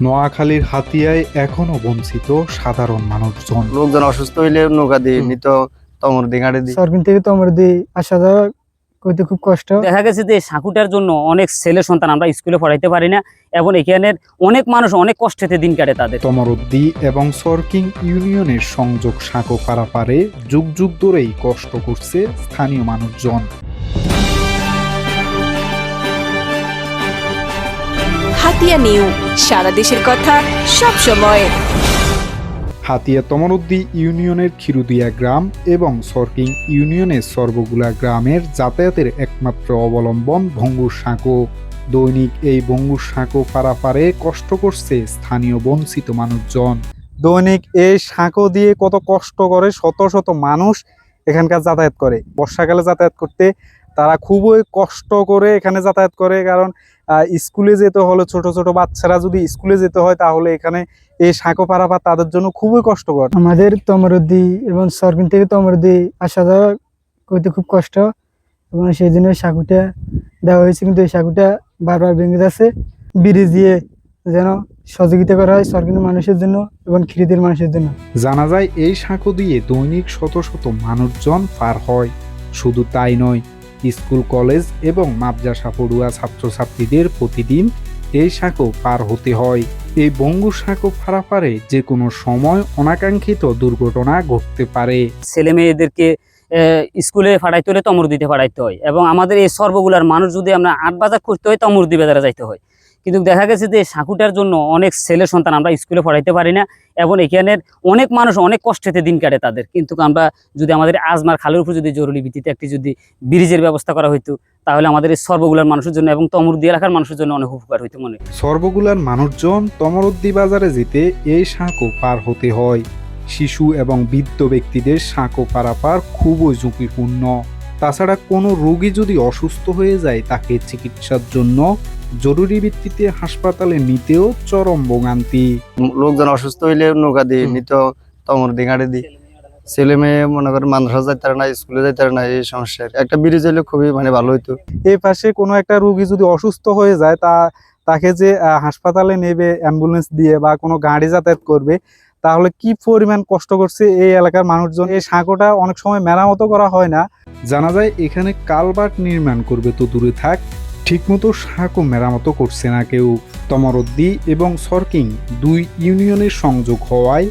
নোয়াখালীর হাতিয়ায় এখনও বঞ্চিত সাধারণ মানুষজন। লোকজন অসুস্থ হইলে নৌকা দিয়ে হুম। নিত তমর দিয়ে গাড়ি দিয়ে। সরকার থেকে তো আমার দিয়ে আসা যাওয়া করতে খুব কষ্ট। দেখা গেছে যে সাঁকুটার জন্য অনেক ছেলে সন্তান আমরা স্কুলে পড়াইতে পারি না এবং এখানের অনেক মানুষ অনেক কষ্টেতে দিন কাটে তাদের। তমরদ্দি এবং সরকিং ইউনিয়নের সংযোগ সাঁকো পারাপারে যুগ যুগ ধরেই কষ্ট করছে স্থানীয় মানুষজন। হাতিয়া নিউ। সারা দেশের কথা সব সময়। হাতিয়া তমরদ্দি ইউনিয়নের খিরুদিয়া গ্রাম এবং সরকিং ইউনিয়নের সর্বগুলা গ্রামের যাতায়াতের একমাত্র অবলম্বন ভঙ্গুর সাঁকো। দৈনিক এই ভঙ্গুর সাঁকো পারাপারে কষ্ট করছে স্থানীয় বঞ্চিত মানুষজন। দৈনিক এই সাঁকো দিয়ে কত কষ্ট করে শত শত মানুষ এখানকার যাতায়াত করে। বর্ষাকালে যাতায়াত করতে তারা খুবই কষ্ট করে এখানে যাতায়াত করে কারণ স্কুলে যেতে হলে ছোট ছোট বাচ্চারা যদি স্কুলে যেতে হয় তাহলে এখানে এই সাঁকো পারাপার তাদের জন্য খুবই কষ্টকর। আমাদের তমরদি এবং সরকার থেকে তমরদি আসা যাওয়া করতে খুব কষ্ট এবং সেই জন্য সাঁকুটা দেওয়া হয়েছে কিন্তু এই সাঁকুটা বারবার ভেঙে যাচ্ছে। ব্রিজ দিয়ে যেন সহযোগিতা করা হয় সরকারি মানুষের জন্য এবং খিরিদের মানুষের জন্য। জানা যায় এই সাঁকো দিয়ে দৈনিক শত শত মানুষজন পার হয়। শুধু তাই নয় স্কুল, কলেজ এবং মাদ্রাসা পড়ুয়া ছাত্রছাত্রীদের প্রতিদিন এই সাঁকো পার হতে হয়। এই বঙ্গু সাঁকো পারাপারে যে কোনো সময় অনাকাঙ্ক্ষিত দুর্ঘটনা ঘটতে পারে। ছেলে মেয়েদেরকে স্কুলে ফাটাইতে হলে তমর দিতে ফাটাইতে হয় এবং আমাদের এই সর্বগুলার মানুষ যদি আমরা আট বাজার করতে হয় তমর বাজারে যাইতে হয়। কিন্তু দেখা গেছে যে সাঁকুটার জন্য অনেক ছেলে সন্তান আমরা স্কুলে পড়াইতে পারি না এবং এখানের অনেক মানুষ অনেক কষ্টেতে দিন কাটে তাদের। কিন্তু আমরা যদি আমাদের আজমার খালের উপর যদি জরুরি ভিত্তিতে একটি যদি ব্রিজের ব্যবস্থা করা হইতো, তাহলে আমাদের এই সর্বগুলার মানুষের জন্য এবং তমরদি এলাকার মানুষের জন্য অনেক উপকার হইতো মনে। সর্বগুলার মানুষজন তমরদ্দি বাজারে যেতে এই সাঁকো পার হতে হয়। শিশু এবং বৃদ্ধ ব্যক্তিদের সাঁকো পারাপার খুবই ঝুঁকিপূর্ণ। তাছাড়া কোনো রোগী যদি অসুস্থ হয়ে যায় তাকে চিকিৎসার জন্য জরুরি ভিত্তিতে হাসপাতালে নিতেও চরম ভোগান্তি। লোকজন অসুস্থ হইলে নৌকা দিয়ে নিত তমর গাড়ি দিয়ে। ছেলে মেয়ে মনে করেন মাদ্রাসা যাইতে পারে না স্কুলে যাইতে পারে না এই সমস্যা। একটা ব্রিজ হইলে খুবই মানে ভালো হইতো। এই পাশে কোনো একটা রোগী যদি অসুস্থ হয়ে যায় তা তাকে যে হাসপাতালে নেবে অ্যাম্বুলেন্স দিয়ে বা কোনো গাড়ি যাতায়াত করবে তাহলে কি পরিমাণ কষ্ট করছে এই এলাকার মানুষজন? এই সাঁকোটা অনেক সময় মেরামতো করা হয় না। জানা যায় এখানে কালবাট নির্মাণ করবে তো দূরে থাক, ঠিকমতো সাঁকো মেরামতো করছে না কেউ। তমরদ্দি এবং সরকিং দুই ইউনিয়নের সংযোগ হওয়ায়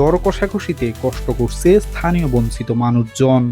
দর কষাকষিতে কষ্ট করছে স্থানীয় বঞ্চিত মানুষজন।